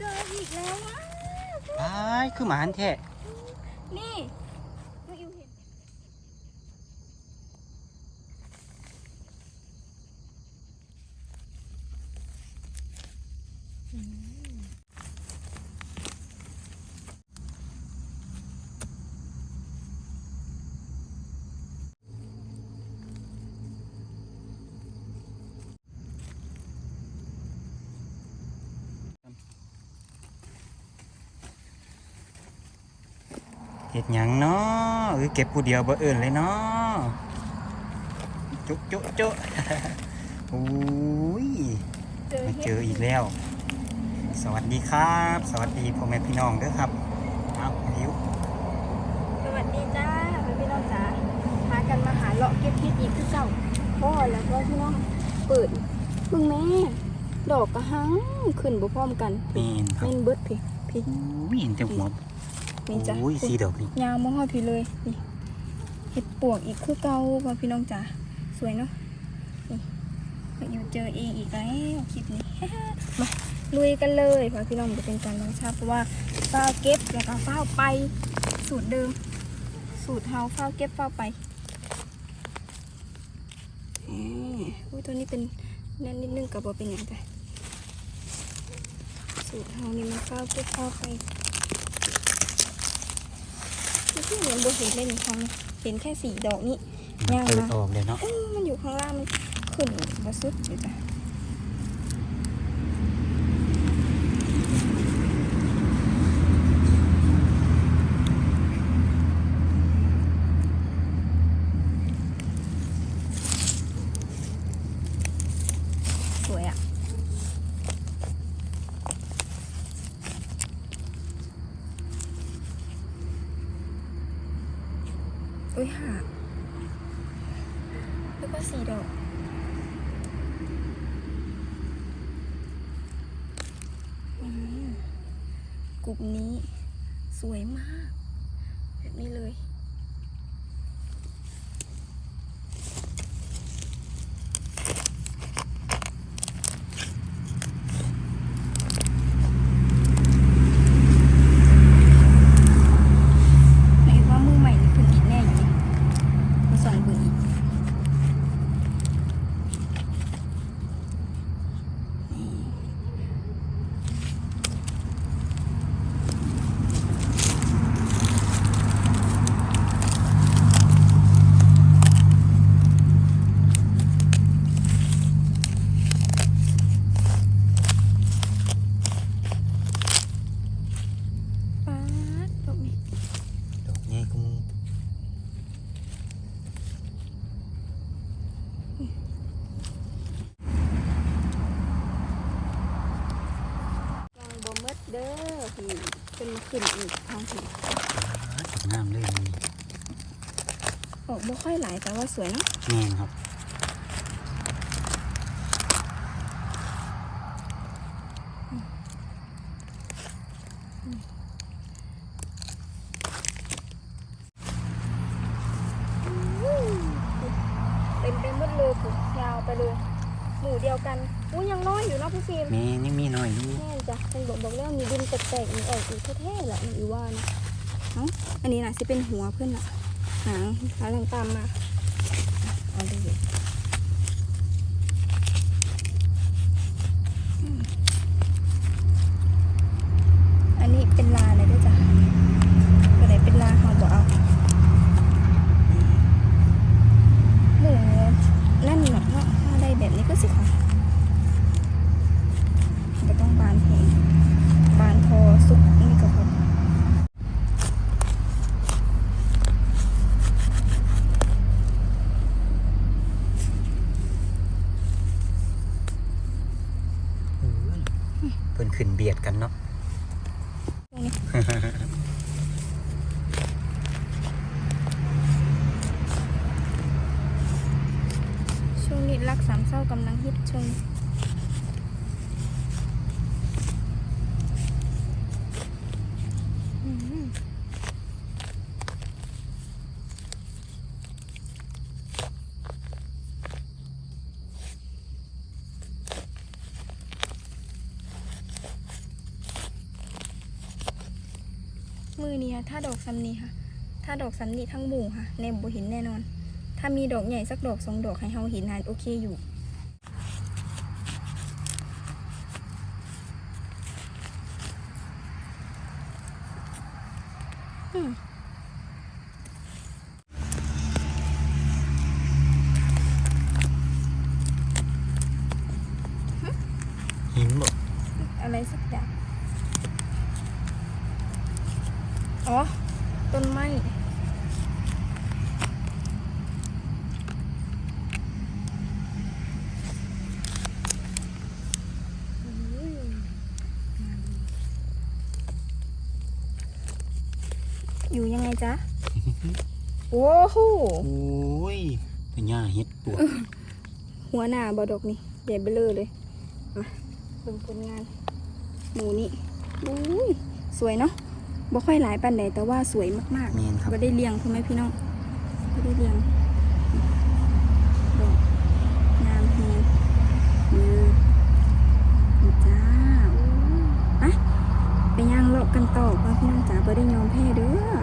เจออีกแล้วนะตายคือหมาหันแท้นี่น้องอิวเห็น เหยังเนาะเออเก็บผู้เดียวบ่เอิ้นเลยเนาะจุ๊จุ๊จุ๊โอ้ยมาเจออีกแล้ว สวัสดีครับ สวัสดีพ่อแม่พี่น้องด้อครับเอาหิวสวัสดีจ้าพี่น้องจ๋าพากันมาหาเลาะเก็บเห็ดอีกคือเก่าพ่อแล้วก็พี่น้องเปิดมึงแม่ดอกกระหังขึ้นบ่พร้อมกันเมนครับเม่นเบิดพี่พี่โอ้ยเห็นแต่หัว นี่จ้ะโอ้ยสีดอกนี่ยาวมองหอดพี่เลยนี่เห็ดปวกอีกคือเก่าพ่อพี่น้องจ๋าสวยเนาะนี่มาอยู่เจอเองอีกแล้วคลิปนี้มาลุยกันเลยพ่อพี่น้องจะเป็นการลองชาเพราะว่าเฝ้าวเก็บแล้วก็เฝ้าวไปสูตรเดิม สูตรเฮาเฝ้าวเก็บเฝ้าวไปอืมอุ้ยตัวนี้เป็นแน่นนิดนึงกับบ่เป็นอย่างไรสูตรเฮานี่มาเฝ้าวเก็บเฝ้าวไป ที่เห็นบนเห็นเลยหนึ่งครั้งเห็นแค่สี่ดอกนี้มันยังเปิดนะออกเลยเนาะ เอ้ยมันอยู่ข้างล่างมันขึ้นมาสุดอยู่จ้ะสวยอะ อุ้ยหักแล้วก็สีดอกอืมกลุ่ม นี้ สวยมาก แบบนี้เลย หมายว่ามือใหม่นี่เพิ่นอีกแน่อยู่นี่มาส่องเบิ่งอีกนี่ป๊าดดอกนี้ ดอกนี้กู ยังบ่หมด เด้อพี่เป็นมาขึ้นอีกทางพี่งามเลยนี่ออกบ่ค่อยหลายแต่ว่าสวยเนาะแม่นครับ เป็นบอกบอกแล้วมีดินแตกๆมีออกอีกแท้ๆแหละมันอีว่านะเอ้าอันนี้นะสิเป็นหัวเพื่อนอะหางหางตามมาเอาดูอืมอันนี้เป็นลาเลยด้วยจ้ะตัวไหนเป็นลาเขาบอกเอาหมูนั่นหนักเนาะถ้าได้แบบนี้ก็สิค่ะ ก็ต้องบานแหงบานพอสุกนี่ก็พอ เอ้ยเพิ่น ขึ้นเบียดกันเนาะช่วงนี้รักสามเศร้ากำลังฮิตช่วงนี้อืม มือนี้ค่ะถ้าดอกซ้ำนี่ค่ะ ถ้าดอกซ้ำนี่ทั้งหมู่ค่ะแนบ่เห็นแน่นอน ถ้ามีดอกใหญ่สักดอกสองดอกให้เฮาเห็นนานโอเคอยู่ อืม หินบ่ อะไรสักอย่าง อ๋อ ต้นไม้ อยู่ยังไง จ๊ะ โอ้โหโอ้ยพญาเฮ็ดปวกหัวหน้าบอดอกนี่ใหญ่เบลอเลยมาเบิ่งผลงาน หมูนี่อุ้ยสวยเนาะบ่ค่อยหลายปันใดแต่ว่าสวยมากแม่นครับๆบ่ได้เลี้ยงใช่ไหมพี่น้องบ่ได้เลี้ยงดอกงามแฮงนี่นี่จ้าอู้ไปไปย่างเลาะกันต่อพ่อพี่น้องจ๋าบ่ได้ยอมแพ้เด้อ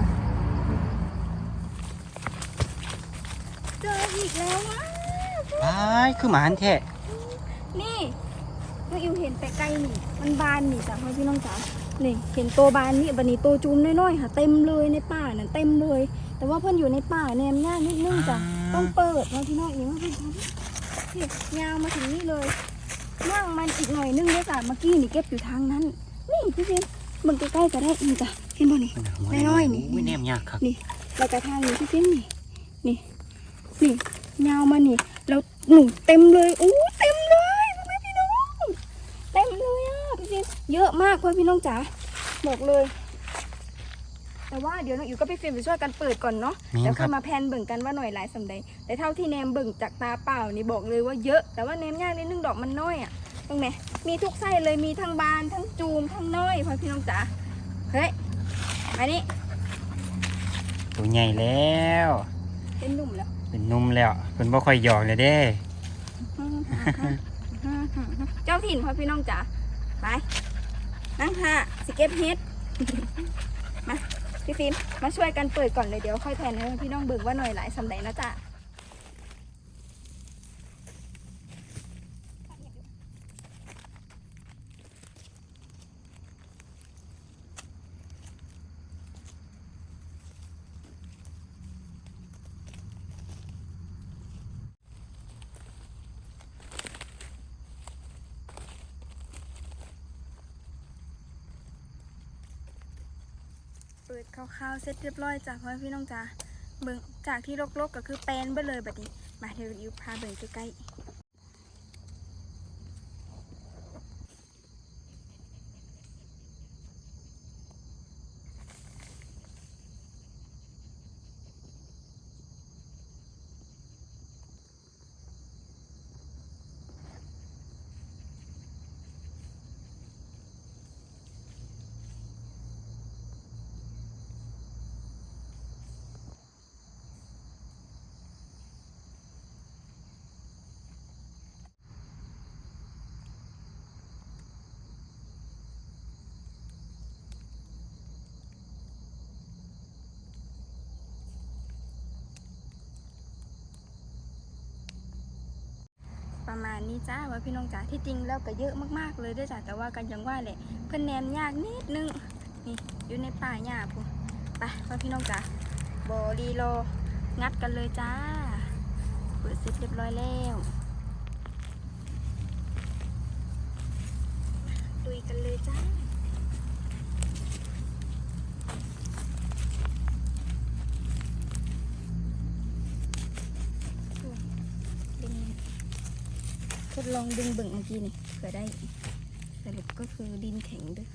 ออีกแล้วว้าวอ้ายคือหมาหันแท้นี่น้องอิวเห็นแต่ไกลนี่ มันบานนี่จ้ะพ่อพี่น้องจ๋านี่เห็นตัวบานนี่บันนี้ตัวจูมน้อยๆค่ะเต็มเลยในป่านั่นเต็มเลย แต่ว่าเพิ่นอยู่ในป่าแนมย่านิดนึงจ้ะต้องเปิดพ่อพี่น้องอิวมาเพิ่นทำนี่ยาวมาถึงนี่เลยย่างมันอีกหน่อยนึงเลยจ้ะเมื่อกี้นี่เก็บอยู่ทางนั้น นี่พี่ฟิล์มมึงใกล้ๆก็ได้นี่จ้ะเห็นบ่นี่น้อยๆนี่อุ้ยแนมยากครับนี่แล้วก็ทางนี้พี่ฟิล์มนี่นี่ นี่ยาวมานี่ แล้วหนูเต็มเลยอู้เต็มเลยพ่อแม่พี่น้องเต็มเลยอะพี่ฟิล์มเยอะมากพ่อพี่น้องจ๋าบอกเลย แต่ว่าเดี๋ยวน้องอิ๋วก็ไปฟิล์มไปช่วยกันเปิดก่อนเนาะแม่นแล้วคค่รัอบยมาแพนเบิ่งกันว่าหน่อยหลายสำใดแต่เท่าที่แนมเบิ่งจากตาเปล่านี่บอกเลยว่าเยอะแต่ว่าแนมยากนิดนึงดอกมันน้อยอะตรงไหนมีทุกไส้เลยมีทั้งบานทั้งจูมทั้งน้อยพ่อพี่น้องจ๋าเฮ้ยอันนี้ตัวใหญ่แล้ว เป็นหนุ่มแล้ว เป็นนุ่มแล้วเป็นบ่ค่อยหยอกเลยเด้ เจ้าถิ่นพ่อพี่น้องจ๋าไปนั่งค่ะสเก็ตเฮดมาพี่ฟิล์มมาช่วยกันเปิดก่อนเลยเดี๋ยวค่อยแทนให้พี่น้องเบิ่งว่าหน่อยหลายสำใดนะจ๊ะ ข้าวเสร็จเรียบร้อยจ้ะพ่อพี่น้องจ๋าเบิ่งจากที่รกๆก็คือแปลนบ่เลยบัดนี้มาเดี๋ยวอิวพาเบิ่งใกล้ๆ นี้จ้าว่าพี่น้องจ๋าที่จริงแล้วก็เยอะมากๆเลยด้วยจ้าแต่ว่ากันยังว่าแหละเพื่อนแนมยากนิดนึงนี่อยู่ในป่าหญ้าพูไปว่าพี่น้องจ๋าบอรีโลงัดกันเลยจ้าเปิดเสร็จเรียบร้อยแล้วดุยกันเลยจ้า ทดลองดึงเบิ่งเมื่อกี้นี่เผื่อได้สรุปก็คือดินแข็งด้วย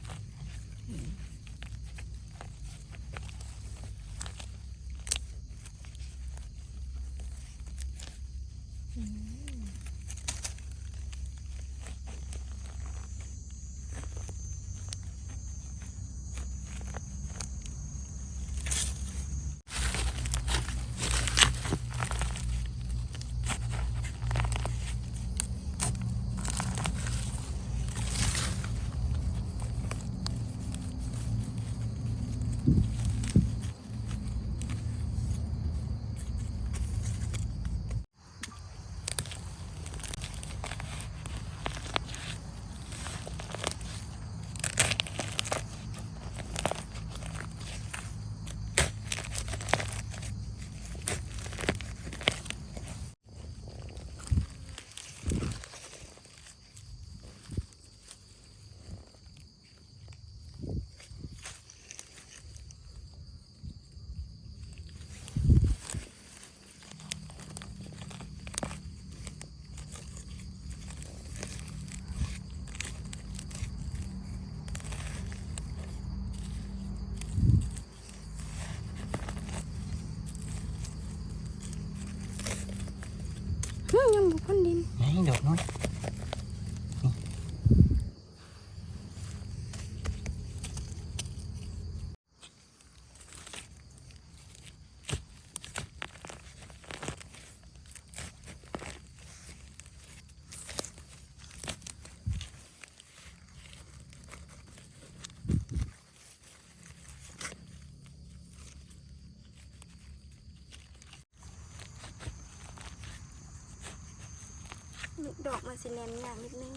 อกมันสีแนมยากนิดนึง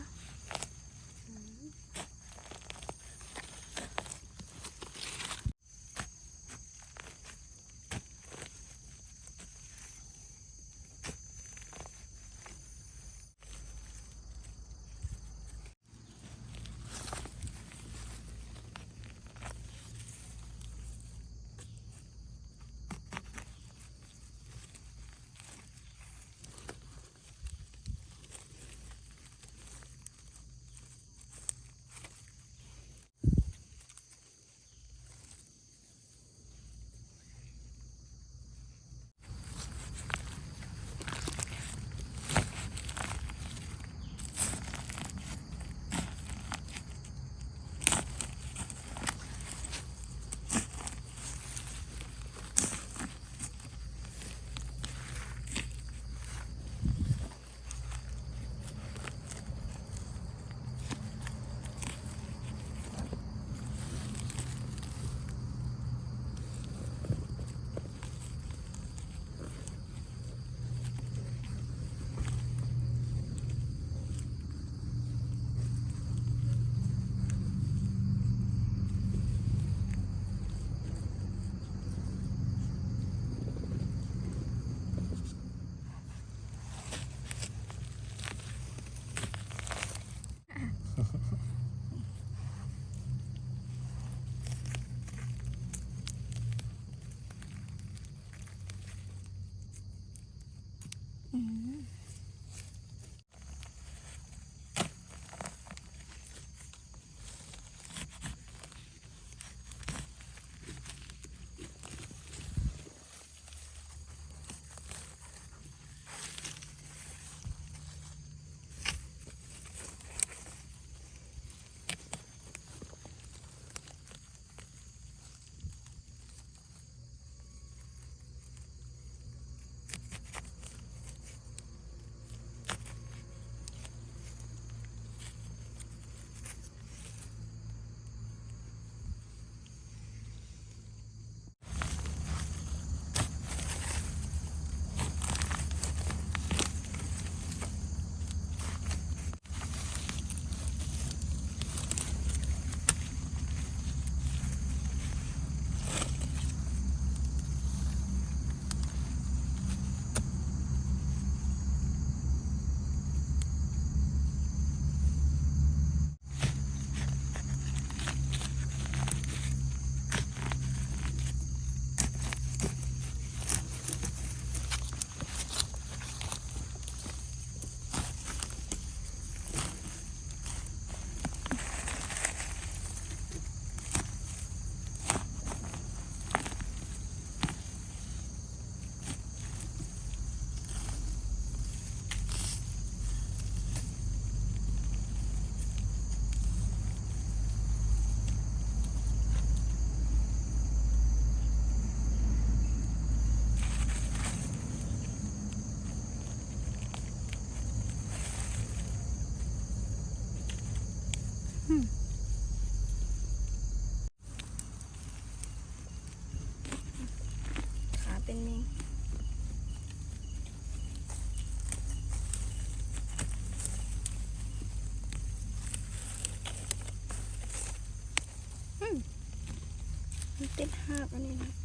ดหาบอันนี้นะ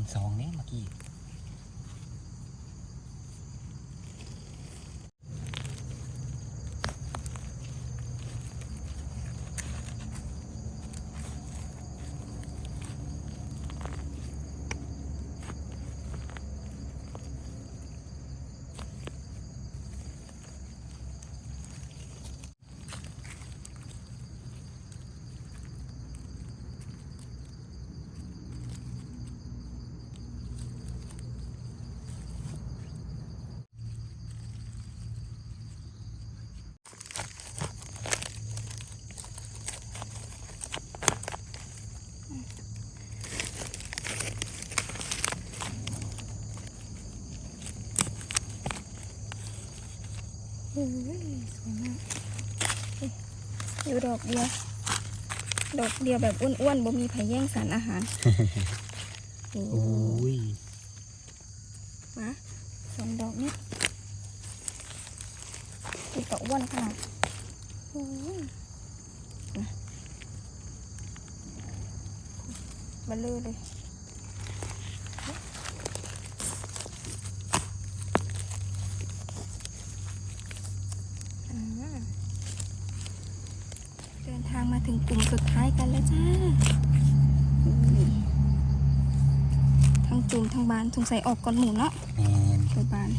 นสองเนี่ยเมื่อกี้ ดอกเดียว ดอกเดียวแบบอ้วนๆบ่มีไผแย่งสารอาหาร โอ้โอ้ยมาสองดอกนี้อีกก็อ้วนขนาดโอ้ยมามาเลยเลย อ่าเดินทางมา ถึงกลุ่มสุดท้ายกันแล้วจ้าทั้งจุ่มทั้งบานสงสัยออกก่อนหมูเนาะบาน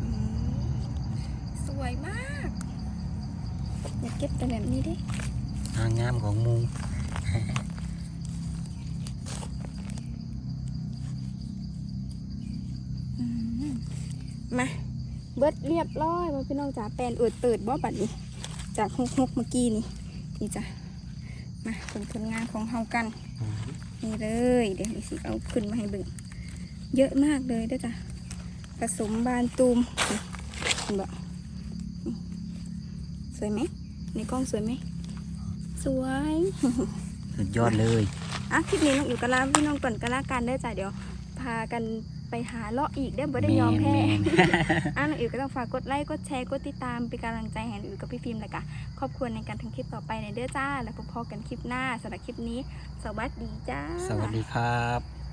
อืมสวยมาก อยากเก็บแต่แบบนี้ดิ ทางงามของหมู อืมมาเบิดเรียบร้อยว่าพี่น้องจ๋าแปลนอืดตืดบ่บัดนี้ จากฮกฮกๆเมื่อกี้นี่นี่จ้ะมาเป็นผลงานของเฮากันนี่เลยเดี๋ยวนี่สิเอาขึ้นมาให้เบิ่งเยอะมากเลยเด้อจ้ะผสมบานตูมนี่เห็นบ่นี่สวยไหมในกล้องสวยไหมสวยสุดยอดเลยอะคลิปนี้น้องอยู่กับลาพี่น้องก่อนกันละกันเด้อจ้ะเดี๋ยวพากัน ไปหาเลาะอีกเด้อบ่ได้ยอมแพ้แม่นอะน้องอิ๋วก็ต้องฝากกดไลค์กดแชร์กดติดตามเป็นกำลังใจให้น้องอิ๋วกับพี่ฟิล์มเลยกะครอบครัวในการทำคลิปต่อไปในเด้อจ้า แล้วพบกันคลิปหน้าสำหรับคลิปนี้ สวัสดีจ้า สวัสดีครับ